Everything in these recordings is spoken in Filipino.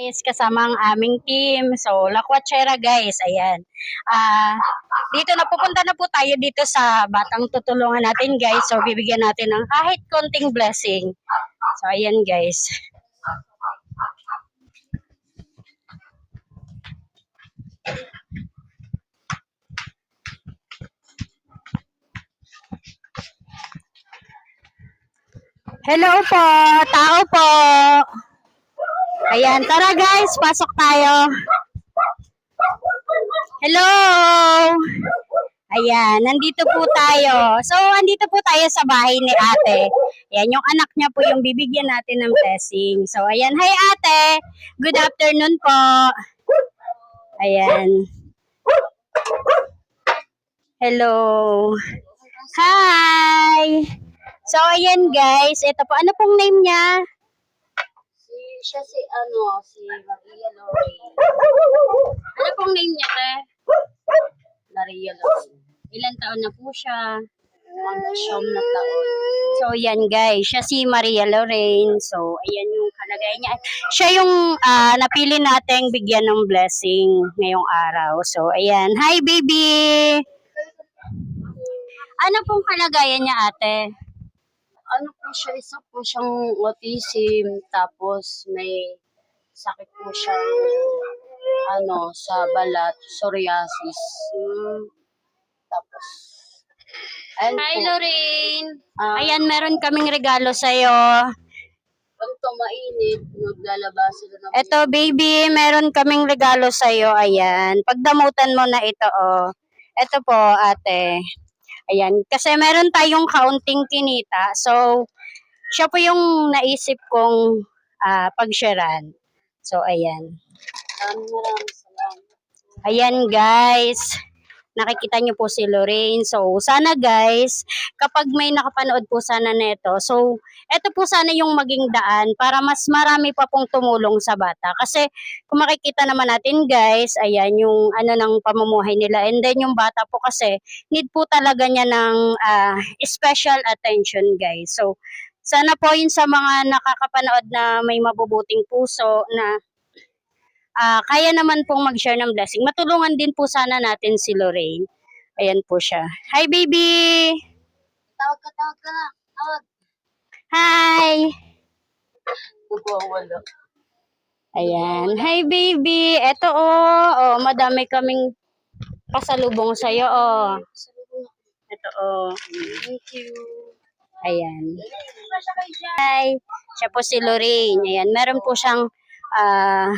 guys, kasama ang aming team. So, Lakwachera guys, ayan. Ah, dito na pupunta na po tayo dito sa batang tutulungan natin guys. So, bibigyan natin ng kahit konting blessing. So, ayan guys. Hello po, tao po. Ayan, tara guys, pasok tayo. Hello! Ayan, nandito po tayo. So, andito po tayo sa bahay ni ate. Ayan, yung anak niya po yung bibigyan natin ng blessing. So, ayan. Hi ate! Good afternoon po. Ayan. Hello. Hi! So, ayan guys. Ito po. Ano pong name niya? Si, siya si, ano, si Maria Lorraine. Ano pong name niya, te? Maria Lorraine. Ilan taon na po siya? Mga siyam na taon. So, yan guys. Siya si Maria Lorraine. So, ayan yung kalagay niya. Siya yung ah, napili nating bigyan ng blessing ngayong araw. So, ayan. Hi, baby! Ano pong kalagayan niya, ate? Po siya, isa po siyang autism, tapos may sakit po siyang, ano, sa balat, psoriasis. Tapos, ayun Hi, po. Lorraine! Ah, Ayan, meron kaming regalo sa'yo. Pag ito mainit, naglalabas sila ng Ito, baby, meron kaming regalo sa'yo. Ayan. Pagdamutan mo na ito, oh. Ito po, ate. Ayan. Kasi meron tayong kaunting kinita. So, siya po yung naisip kong ah, pag-sharean. So, ayan. Ayan, guys. Nakikita niyo po si Lorraine. So, sana guys, kapag may nakapanood po sana neto, so, eto po sana yung maging daan para mas marami pa pong tumulong sa bata. Kasi, kung makikita naman natin guys, ayan yung ano ng pamumuhay nila. And then yung bata po kasi, need po talaga niya ng ah, special attention guys. So, sana po yun sa mga nakakapanood na may mabubuting puso na ah kaya naman pong mag-share ng blessing. Matulungan din po sana natin si Lorraine. Ayan po siya. Hi, baby! Tawag ka, tawag ka na. Tawag. Hi! Nagwawala. Ayan. Hi, baby! Eto, oh. Oh, madami kaming pasalubong sa'yo, oh. Ito, oh. Thank you. Ayan. Hi! Siya po si Lorraine. Ayan. Meron po siyang, ah,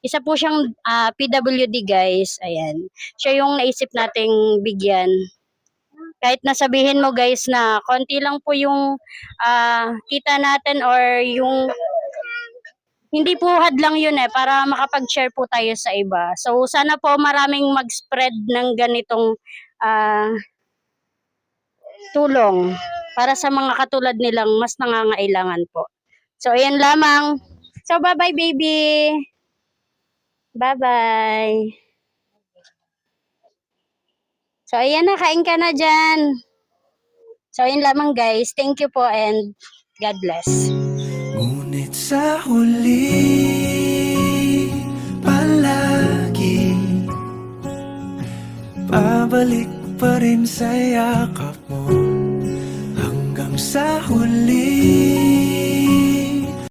isa po siyang ah, PWD, guys. Ayan. Siya yung naisip nating bigyan. Kahit nasabihin mo, guys, na konti lang po yung ah, kita natin or yung hindi po hadlang yun eh, para makapag-share po tayo sa iba. So, sana po maraming mag-spread ng ganitong ah, tulong para sa mga katulad nilang mas nangangailangan po. So, ayan lamang. So, bye-bye, baby. Bye-bye. So, ayan na. Kain ka na dyan. So, ayan lamang, guys. Thank you po and God bless. Ngunit sa huli palagi Babalik pa rin sa yakap mo sa huli.